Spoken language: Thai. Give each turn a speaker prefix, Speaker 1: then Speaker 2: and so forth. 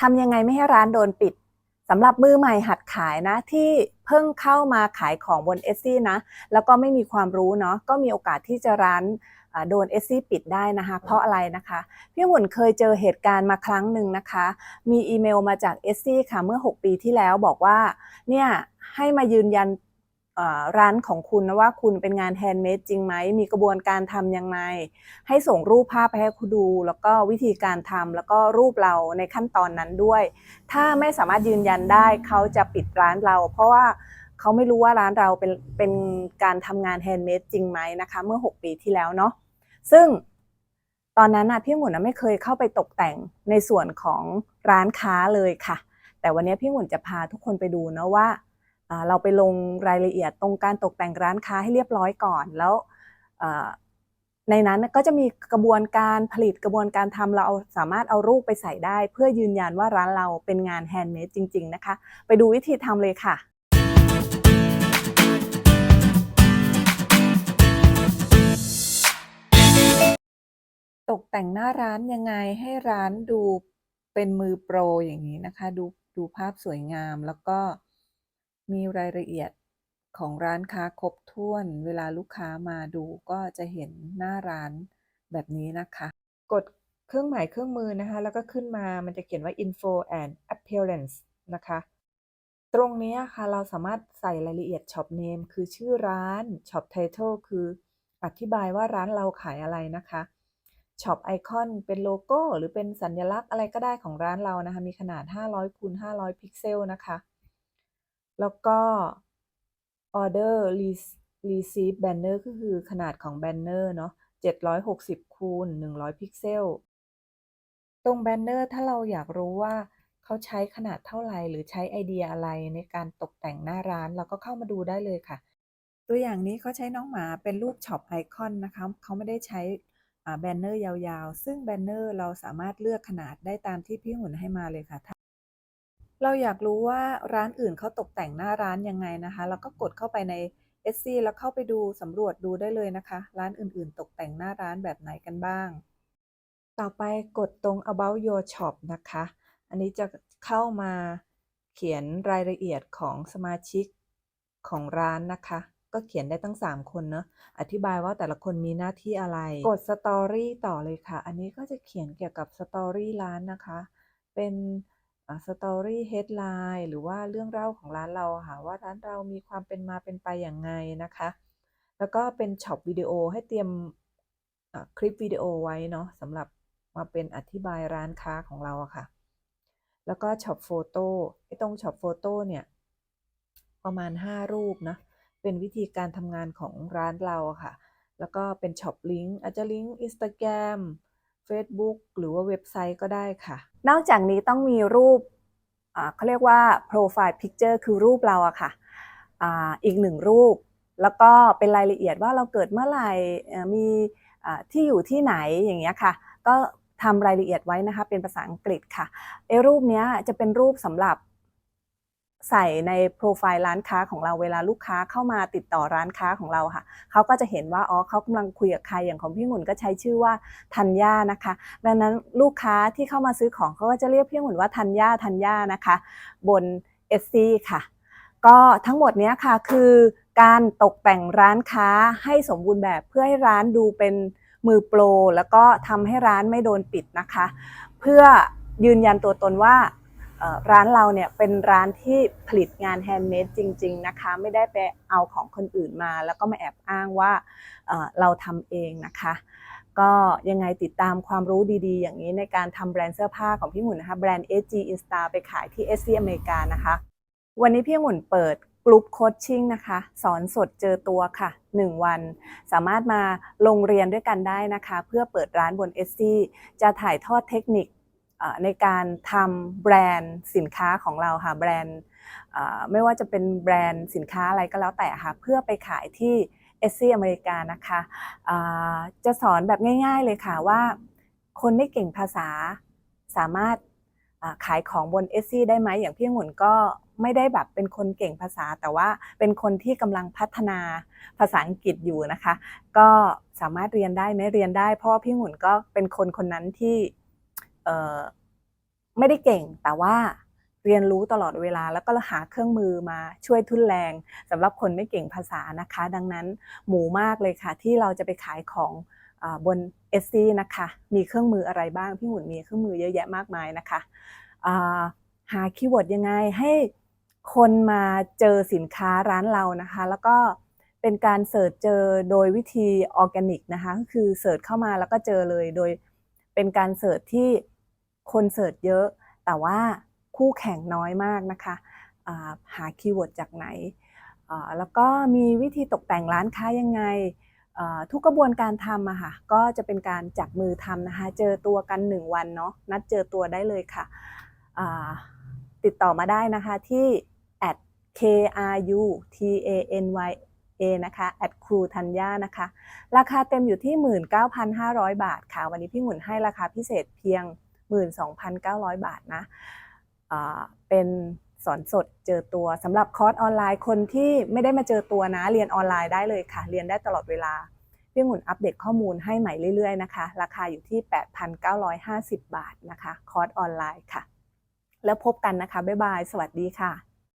Speaker 1: ทำยังไงไม่ให้ร้านโดนปิดสำหรับมือใหม่หัดขายนะที่เพิ่งเข้ามาขายของบนเอซี่นะ แล้วก็ไม่มีความรู้เนาะก็มีโอกาสที่จะร้านโดนเอซี่ปิดได้นะคะ เพราะอะไรนะคะ พี่หมุนเคยเจอเหตุการณ์มาครั้งหนึ่งนะคะ มีอีเมลมาจากเอซี่ค่ะเมื่อ 6 ปีที่แล้วบอกว่าเนี่ยให้มายืนยัน ร้านของคุณนะว่าคุณเป็นงานแฮนด์เมดจริงไหม มีกระบวนการทำยังไง ให้ส่งรูปภาพไปให้คุณดู แล้วก็วิธีการทำแล้วก็รูปเราในขั้นตอนนั้นด้วย ถ้าไม่สามารถยืนยันได้เขาจะปิดร้านเรา เพราะว่าเขาไม่รู้ว่าร้านเราเป็นเป็นการทำงานแฮนด์เมดจริงไหมนะคะ เมื่อ 6 ปีที่แล้วเนาะซึ่งตอนนั้นนะพี่หมุนนะไม่เคยเข้าไปตกแต่งในส่วนของร้านค้าเลยค่ะ แต่วันนี้พี่หมุนจะพาทุกคนไปดูนะว่า เราไปลงรายละเอียดตรงการตกแต่งร้านค้าให้เรียบร้อยก่อน แล้วในนั้นก็จะมีกระบวนการผลิตกระบวนการทำเราเอาสามารถเอารูปไปใส่ได้ เพื่อยืนยันว่าร้านเราเป็นงานแฮนด์เมดจริง ๆ นะคะ ไปดูวิธีทำเลยค่ะตกแต่งหน้าร้านยังไงให้ร้านดูเป็นมือโปรอย่างนี้นะคะ ดูดูภาพสวยงามแล้วก็ มีรายละเอียดของร้านค้าครบถ้วน เวลาลูกค้ามาดูก็จะเห็นหน้าร้านแบบนี้นะคะ กดเครื่องหมายเครื่องมือนะคะ แล้วก็ขึ้นมามันจะเขียนว่า info and appearance นะคะ ตรงนี้ค่ะเราสามารถใส่รายละเอียด shop name คือชื่อร้าน shop title คืออธิบายว่าร้านเราขายอะไรนะคะช็อปไอคอนเป็นโลโก้ หรือเป็นสัญลักษณ์อะไรก็ได้ของร้านเรานะคะ มีขนาด 500คูณ500 พิกเซลนะคะ แล้วก็ Order Receive Banner ก็คือขนาดของแบนเนอร์เนาะ760คูณ100 พิกเซล ตรงแบนเนอร์ถ้าเราอยากรู้ว่าเขาใช้ขนาดเท่าไหร่หรือใช้ไอเดียอะไรในการตกแต่งหน้าร้าน เราก็เข้ามาดูได้เลยค่ะ ตัวอย่างนี้เขาใช้น้องหมาเป็นรูปช็อปไอคอนนะคะเขาไม่ได้ใช้แบนเนอร์ยาวๆ ซึ่งแบนเนอร์เราสามารถเลือกขนาดได้ตามที่พี่หุ่นให้มาเลยค่ะ เราอยากรู้ว่าร้านอื่นเขาตกแต่งหน้าร้านยังไงนะคะเราก็กดเข้าไปใน s อแล้วเข้าไปดูสำรวจดูได้เลยนะคะ ร้านอื่นๆ ตกแต่งหน้าร้านแบบไหนกันบ้าง ต่อไปกดตรง about your shop นะคะ อันนี้จะเข้ามาเขียนรายละเอียดของสมาชิกของร้านนะคะ ก็เขียนได้ตั้ง 3 คนเนอะอธิบายว่าแต่ละคนมีหน้าที่อะไร กดสตอรี่ต่อเลยค่ะ อันนี้ก็จะเขียนเกี่ยวกับสตอรี่ร้านนะคะ เป็น สตอรี่เฮดไลน์หรือว่าเรื่องเล่าของร้านเราค่ะว่าร้านเรามีความเป็นมาเป็นไปอย่างไงนะคะ แล้วก็เป็นช็อปวิดีโอให้เตรียมอะคลิปวิดีโอไว้เนาะสำหรับมาเป็นอธิบายร้านค้าของเราอะค่ะ แล้วก็ช็อปโฟโต้ไอ้ตรงช็อปโฟโต้เนี่ย ประมาณ 5 รูปนะ เป็นวิธีการทำงานของร้านเราอะค่ะ แล้วก็เป็นช็อปลิงก์อาจจะลิงก์ Instagram Facebook หรือว่าเว็บไซต์ก็ได้ค่ะ นอกจากนี้ต้องมีรูปเขาเรียกว่า Profile Picture คือรูปเราอะค่ะออีกหนึ่งรูป แล้วก็เป็นรายละเอียดว่าเราเกิดเมื่อไหร่มีที่อยู่ที่ไหนอย่างเงี้ยค่ะ ก็ทำรายละเอียดไว้นะคะเป็นภาษาอังกฤษค่ะไอ้รูปเนี้ยจะเป็นรูปสำหรับ ใส่ในโปรไฟล์ร้านค้าของเราเวลาลูกค้าเข้ามาติดต่อร้านค้าของเราค่ะเขาก็จะเห็นว่าอ๋อเขากำลังคุยกับใครอย่างของพี่หมุนก็ใช้ชื่อว่าธัญญานะคะ ดังนั้นลูกค้าที่เข้ามาซื้อของเขาก็จะเรียกพี่หมุนว่าธัญญาธัญญานะคะ บน s อค่ะ ก็ทั้งหมดนี้ค่ะคือการตกแต่งร้านค้าให้สมบูรณ์แบบเพื่อให้ร้านดูเป็นมือโปร แล้วก็ทำให้ร้านไม่โดนปิดนะคะ เพื่อยืนยันตัวตนว่า ร้านเราเนี่ยเป็นร้านที่ผลิตงานแฮนด์เมดจริง ๆนะคะ ไม่ได้ไปเอาของคนอื่นมา แล้วก็มาแอบอ้างว่าเเราทำเองนะคะ ก็ยังไงติดตามความรู้ดีๆ อย่างนี้ในการทำแบรนด์เสื้อผ้าของพี่หมุนนะคะ แบรนด์ SG Insta ไปขายที่ SC อเมริกานะคะ วันนี้พี่หมุนเปิดกลุ่มโคชชิ่งนะคะ สอนสดเจอตัวค่ะ 1 วัน สามารถมาลงเรียนด้วยกันได้นะคะ เพื่อเปิดร้านบน SC จะถ่ายทอดเทคนิค ในการทำแบรนด์สินค้าของเราค่ะแบรนด์ไม่ว่าจะเป็นแบรนด์สินค้าอะไรก็แล้วแต่ค่ะเพื่อไปขายที่ SC อเมริกานะคะจะสอนแบบง่าย ๆเลยค่ะว่าคนไม่เก่งภาษาสามารถขายของบน SC ได้ไหมอย่างพี่องุ่นก็ไม่ได้แบบเป็นคนเก่งภาษา แต่ว่าเป็นคนที่กำลังพัฒนาภาษาอังกฤษอยู่นะคะ ก็สามารถเรียนได้ไหมเรียนได้ เพราะว่าพี่องุ่นก็เป็นคนคนนั้นที่ ไม่ได้เก่งแต่ว่าเรียนรู้ตลอดเวลาแล้วก็หาเครื่องมือมาช่วยทุนแรงสำหรับคนไม่เก่งภาษานะคะ ดังนั้นหมูมากเลยค่ะ ที่เราจะไปขายของอบน s อนะคะ มีเครื่องมืออะไรบ้างพี่หุ่นมีเครื่องมือเยอะแยะมากมายนะคะาหาคีย์เวิร์ดยังไงให้คนมาเจอสินค้าร้านเรานะคะ แล้วก็เป็นการเสิร์ชเจอโดยวิธีออร์แกนิกนะคะก็คือเสิร์ชเข้ามาแล้วก็เจอเลยโดย เป็นการเสิร์ชที่คนเสิร์ชเยอะ แต่ว่าคู่แข่งน้อยมากนะคะาหาคีย์เวิร์ดจากไหน แล้วก็มีวิธีตกแต่งร้านค้ายังไง ทุกกระบวนการทำอะค่ะ ก็จะเป็นการจับมือทำนะคะ เจอตัวกัน 1 วันเนาะ นัดเจอตัวได้เลยค่ะ ติดต่อมาได้นะคะที่ at kru t a นะคะ at ครูธัญญานะคะ ราคาเต็มอยู่ที่ 19,500 บาทค่ะ วันนี้พี่หมุนให้ราคาพิเศษเพียง 12,900 บาทนะอ่าเป็นสอนสดเจอตัวสำหรับคอร์สออนไลน์คนที่ไม่ได้มาเจอตัวนะ เรียนออนไลน์ได้เลยค่ะ เรียนได้ตลอดเวลาพี่หมุนอัปเดตข้อมูลให้ใหม่เรื่อยๆนะคะ ราคาอยู่ที่ 8,950 บาทนะคะ คอร์สออนไลน์ค่ะ แล้วพบกันนะคะ บ๊ายบาย สวัสดีค่ะ